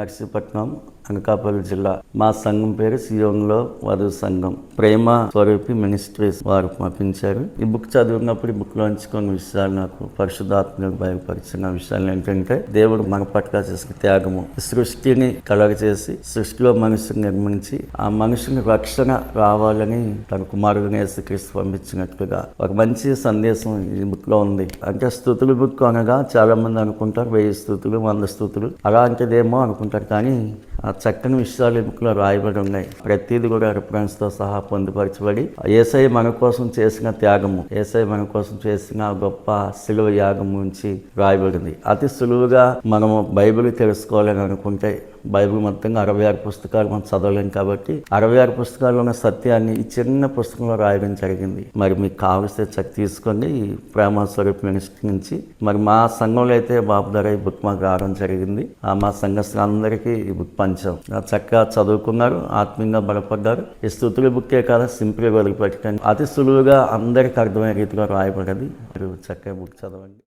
నర్సీపట్నం అనకాపల్లి జిల్లా. మా సంఘం పేరు సియోన్లో వధు సంఘం. ప్రేమ స్వరూపి మినిస్ట్రీస్ వారు పంపించారు ఈ బుక్ చదివినప్పుడు ఈ బుక్ లోంచి కొన్ని విషయాలు నాకు పరిశుద్ధాత్మకు బయలుపరిచిన విషయాలు ఏంటంటే దేవుడు మన పట్ల చేసిన త్యాగము. సృష్టిని కలగ చేసి సృష్టిలో మనుషుని నిర్మించి ఆ మనుషుని రక్షణ రావాలని తన కుమారుడిని యేసుక్రీస్తు పంపించినట్లుగా ఒక మంచి సందేశం ఈ బుక్లో ఉంది. అంటే స్థుతులు బుక్ అనగా చాలా మంది అనుకుంటారు వెయ్యి స్థుతులు వంద స్థుతులు. అలాంటిదేమో అనుకుంటారు. కానీ ఆ చక్కని విషయాలు ఈ రాయబడి ఉన్నాయి. ప్రతిదీ కూడా reference తో సహా పొందుపరచబడి ఏసై మన కోసం చేసిన త్యాగము ఏసై మన కోసం చేసిన గొప్ప సిలువ యాగం గురించి రాయబడింది. అతి సులువుగా మనము బైబిల్ తెలుసుకోవాలని అనుకుంటే బైబిల్ మొత్తంగా అరవై ఆరు పుస్తకాలు మనం చదవలేం కాబట్టి అరవై ఆరు పుస్తకాల్లో ఉన్న సత్యాన్ని ఈ చిన్న పుస్తకంలో రాయడం జరిగింది. మరి మీకు కావలిస్తే చెక్ తీసుకోండి. ఈ ప్రేమ స్వరూప్ మినిస్ట్రీ నుంచి మరి మా సంఘంలో అయితే బాబు ధర ఈ బుక్ మాకు రావడం జరిగింది. ఆ మా సంఘస్థులందరికీ ఈ బుక్ పంచాం చక్కగా చదువుకున్నారు ఆత్మీయంగా బలపడ్డారు. ఈ స్థుతుల బుక్కే కాదు సింపుల్గా వెలుగుపెట్టండి అతి సులువుగా అందరికీ అర్థమయ్యే రీతిగా రాయబడింది మీరు చక్కగా బుక్ చదవండి.